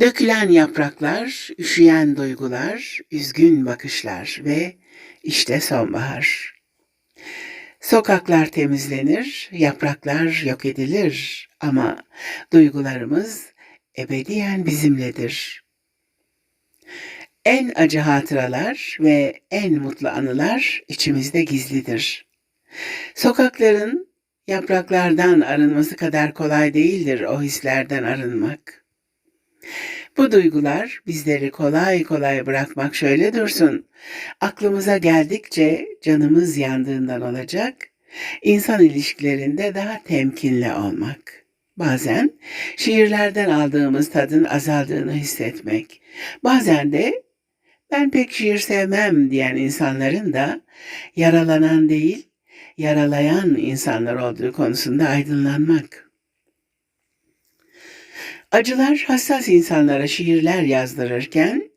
Dökülen yapraklar, üşüyen duygular, üzgün bakışlar ve işte sonbahar. Sokaklar temizlenir, yapraklar yok edilir ama duygularımız ebediyen bizimledir. En acı hatıralar ve en mutlu anılar içimizde gizlidir. Sokakların yapraklardan arınması kadar kolay değildir o hislerden arınmak. Bu duygular bizleri kolay kolay bırakmak şöyle dursun. Aklımıza geldikçe canımız yandığından olacak. İnsan ilişkilerinde daha temkinli olmak. Bazen şiirlerden aldığımız tadın azaldığını hissetmek. Bazen de ben pek şiir sevmem diyen insanların da yaralanan değil, yaralayan insanlar olduğu konusunda aydınlanmak. Acılar hassas insanlara şiirler yazdırırken,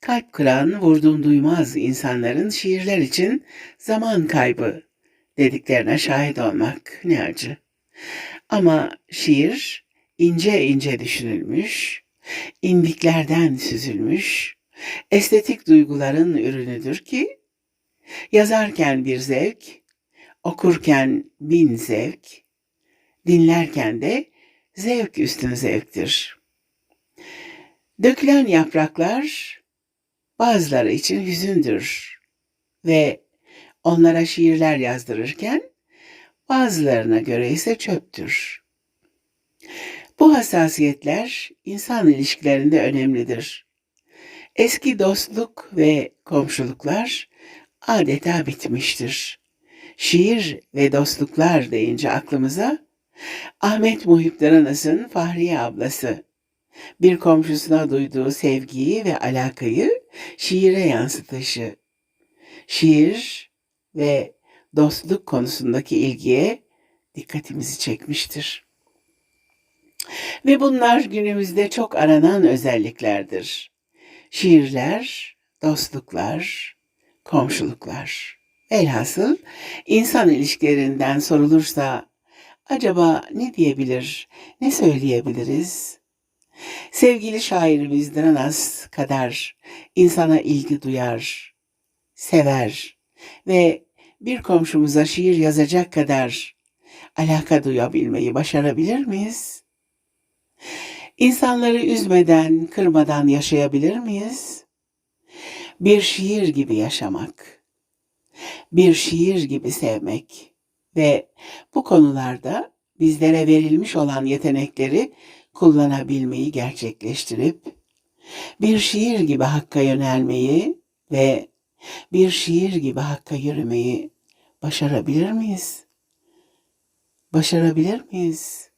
kalp kıran, vurdum duymaz insanların şiirler için zaman kaybı dediklerine şahit olmak ne acı. Ama şiir ince ince düşünülmüş, indiklerden süzülmüş, estetik duyguların ürünüdür ki, yazarken bir zevk, okurken bin zevk, dinlerken de zevk üstün zevktir. Dökülen yapraklar bazıları için hüzündür ve onlara şiirler yazdırırken bazılarına göre ise çöptür. Bu hassasiyetler insan ilişkilerinde önemlidir. Eski dostluk ve komşuluklar adeta bitmiştir. Şiir ve dostluklar deyince aklımıza Ahmet Daranas'ın Fahriye ablası bir komşusuna duyduğu sevgiyi ve alakayı şiire yansıtışı, şiir ve dostluk konusundaki ilgiye dikkatimizi çekmiştir. Ve bunlar günümüzde çok aranan özelliklerdir. Şiirler, dostluklar, komşuluklar. Elhasıl insan ilişkilerinden sorulursa acaba ne diyebilir, ne söyleyebiliriz? Sevgili şairimiz Dranas kadar insana ilgi duyar, sever ve bir komşumuza şiir yazacak kadar alaka duyabilmeyi başarabilir miyiz? İnsanları üzmeden, kırmadan yaşayabilir miyiz? Bir şiir gibi yaşamak, bir şiir gibi sevmek ve bu konularda bizlere verilmiş olan yetenekleri kullanabilmeyi gerçekleştirip bir şiir gibi hakka yönelmeyi ve bir şiir gibi hakka yürümeyi başarabilir miyiz? Başarabilir miyiz?